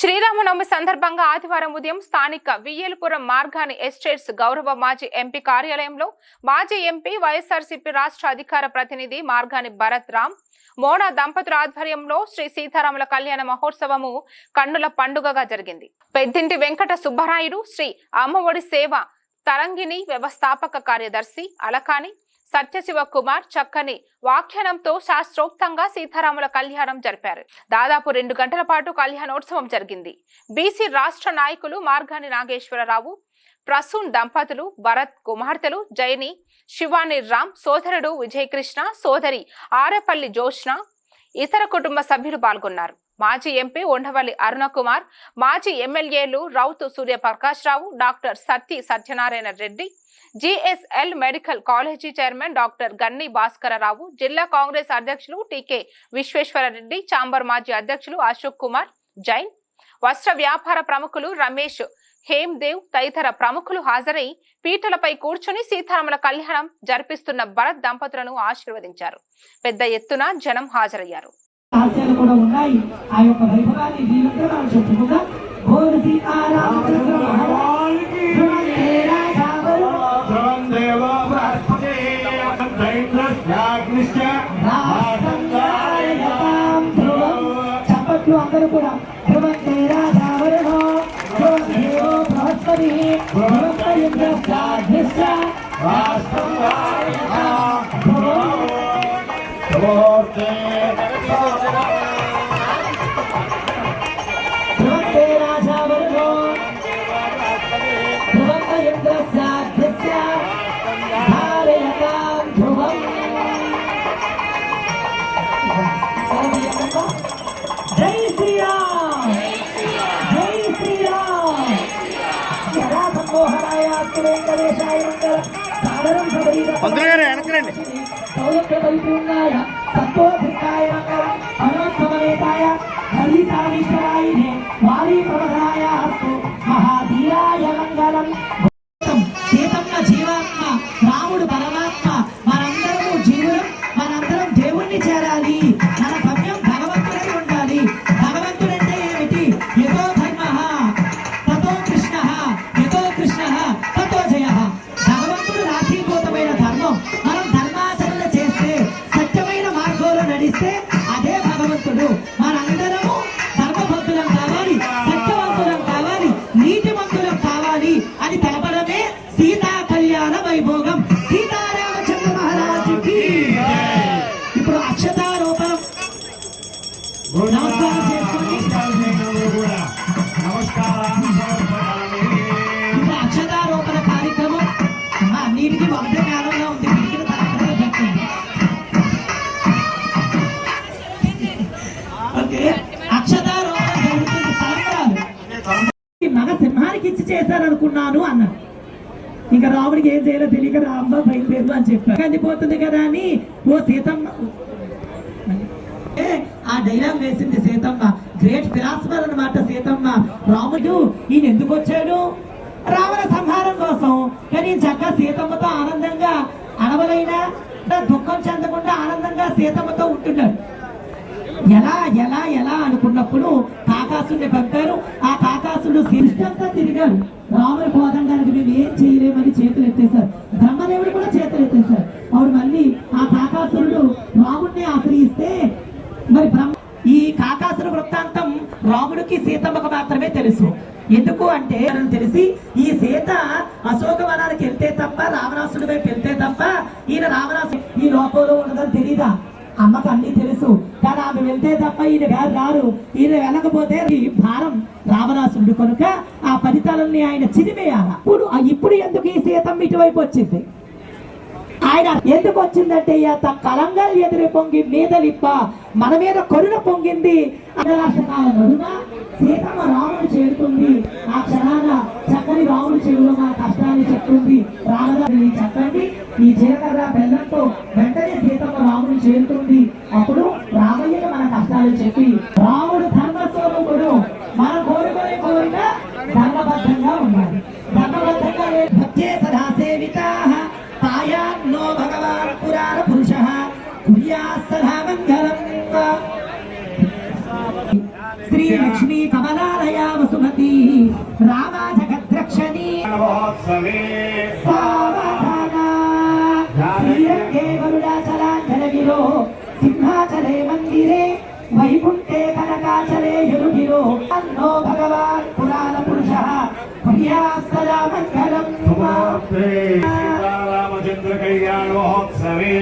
శ్రీరామనవమి సందర్భంగా ఆదివారం ఉదయం స్థానిక వియ్యలపురం మార్గాని ఎస్టేట్స్ గౌరవ మాజీ ఎంపీ కార్యాలయంలో మాజీ ఎంపీ వైఎస్ఆర్సీపీ రాష్ట్ర అధికార ప్రతినిధి మార్గాని భరత్ రామ్ మోడా దంపతుల ఆధ్వర్యంలో శ్రీ సీతారాముల కళ్యాణ మహోత్సవము కన్నుల పండుగగా జరిగింది. పెద్దింటి వెంకట సుబ్బరాయుడు శ్రీ అమ్మఒడి సేవ తరంగిణి వ్యవస్థాపక కార్యదర్శి అలకాని సత్యశివ కుమార్ చక్కని వ్యాఖ్యానంతో శాస్త్రోక్తంగా సీతారాముల కళ్యాణం జరిపారు. దాదాపు రెండు గంటల పాటు కళ్యాణోత్సవం జరిగింది. బీసీ రాష్ట్ర నాయకులు మార్గాని నాగేశ్వరరావు ప్రసూన్ దంపతులు భరత్ కుమార్తెలు జయని శివాని రామ్ సోదరుడు విజయకృష్ణ సోదరి ఆరేపల్లి జోష్న ఇతర కుటుంబ సభ్యులు పాల్గొన్నారు. మాజీ ఎంపీ ఉండవల్లి అరుణకుమార్ మాజీ ఎమ్మెల్యేలు Rautu Suryaprakash Rao doctor Satti Satyanarayana Reddy GSL medical college chairman doctor Ganni Bhaskararao జిల్లా కాంగ్రెస్ అధ్యక్షులు టీకే విశ్వేశ్వరరెడ్డి చాంబర్ మాజీ అధ్యక్షులు అశోక్ కుమార్ జైన్ వస్త్ర వ్యాపార ప్రముఖులు రమేష్ హేమ్దేవ్ తదితర ప్రముఖులు హాజరై పీటలపై కూర్చుని సీతారాముల కళ్యాణం జరిపిస్తున్న భరత్ దంపతులను ఆశీర్వదించారు. పెద్ద ఎత్తున జనం హాజరయ్యారు. హాస్యాలు కూడా ఉన్నాయి. ఆ యొక్క వైభవాన్ని దీనితో మనం చెప్పుకుందాం. సీతారామచంద్ర దేవో బృహస్పతి ధ్రువం ఇంద్రస్యాగ్నిశ్చ రాష్ట్రం ధ్రువం ధ్రువం రాజావరుణో వారి ప్రమదాయ అస్తు మహాధీరాయ మంగళం సీతమ్మ జీవాత్మ రాముడు పరమాత్మ మనందరము జీవులం మనందరం దేవుణ్ణి చేరాలి. మన నమస్కారం ఇప్పుడు అక్షతారోపణ కార్యక్రమం ఆ నీటికి ఉంది ఓకే అక్షతారోపణ జరుగుతుంది మగ సింహానికి ఇచ్చి చేశారనుకున్నాను అన్నాడు ఇంకా రాముడికి ఏం చేయాలో తెలియక రాంబ బయలుదేరు అని చెప్పారు కందిపోతుంది కదా అని ఓ సీతమ్మ డైలాగ్ వేసింది సీతమ్మ. గ్రేట్ ఫిలాసఫర్ అన్నమాట సీతమ్మ. రాముడు ఈయన ఎందుకు వచ్చాడు? రావణ సంహారం కోసం. కానీ చక్కగా సీతమ్మతో ఆనందంగా అడవలైనా దుఃఖం చెందకుండా ఆనందంగా సీతమ్మతో ఉంటున్నాడు. ఎలా ఎలా ఎలా అనుకున్నప్పుడు కాకాసుడిని పంపారు. ఆ కాకాసుడు శిష్టంతా తిరిగాడు. రాముడు పోదండానికి మేము ఏం చేయలేమని చేతులు ఎత్తేశారు. బ్రహ్మదేవుడు కూడా చేతులు ఎత్తేశారు. అప్పుడు మళ్ళీ ఆ కాకాసురుడు రాముడిని ఆశ్రయిస్తే మరి బ్రహ్మ ఈ కాకాసుర వృత్తాంతం రాముడికి సీతమ్మకు మాత్రమే తెలుసు. ఎందుకు అంటే తెలిసి ఈ సీత అశోకవనానికి వెళ్తే తప్ప రావణాసుడి వైపు వెళ్తే తప్ప ఈయన రావణాసు ఈ లోకంలో ఉన్నదని తెలీదా? అమ్మకు అన్ని తెలుసు. కానీ ఆమె వెళ్తే తప్ప ఈయన గారు రారు. ఈయన వెళ్ళకపోతే ఈ భారం రావణాసురుడు కనుక ఆ ఫలితాలన్నీ ఆయన చిరిమేయాల ఇప్పుడు ఇప్పుడు ఎందుకు ఈ సీతం ఇటువైపు వచ్చింది? ఆయన ఎందుకు వచ్చిందంటే ఈత కలంగల్ ఎదురు పొంగి మీదలిప్ప మన మీద కొరున పొంగింది. సీతమ్మ రాముడు చేరుతుంది. ఆ క్షణాన చక్కని రాముడు చెవిలో మన కష్టాన్ని చెప్తుంది. రామగారు చెప్పండి. ఈ జీలకర్ర బెల్లంతో వెంటనే సీతమ్మ రాముడు చేరుతుంది. కుర్యా సదా మంగళం శ్రీ లక్ష్మీ కమలాలయ కళ్యాణ సుమతి రామా జగద్రక్షణి శ్రీరంగే గరుడాచలాంజనగిరో సింహాచలే మందిరే వైకుంఠే కనకాచలే యురుగిరో అన్నో భగవాన్ పురాణ పురుష ప్రియాస్తదా మంగళం సీతారామచంద్ర కళ్యాణ మహోత్సవే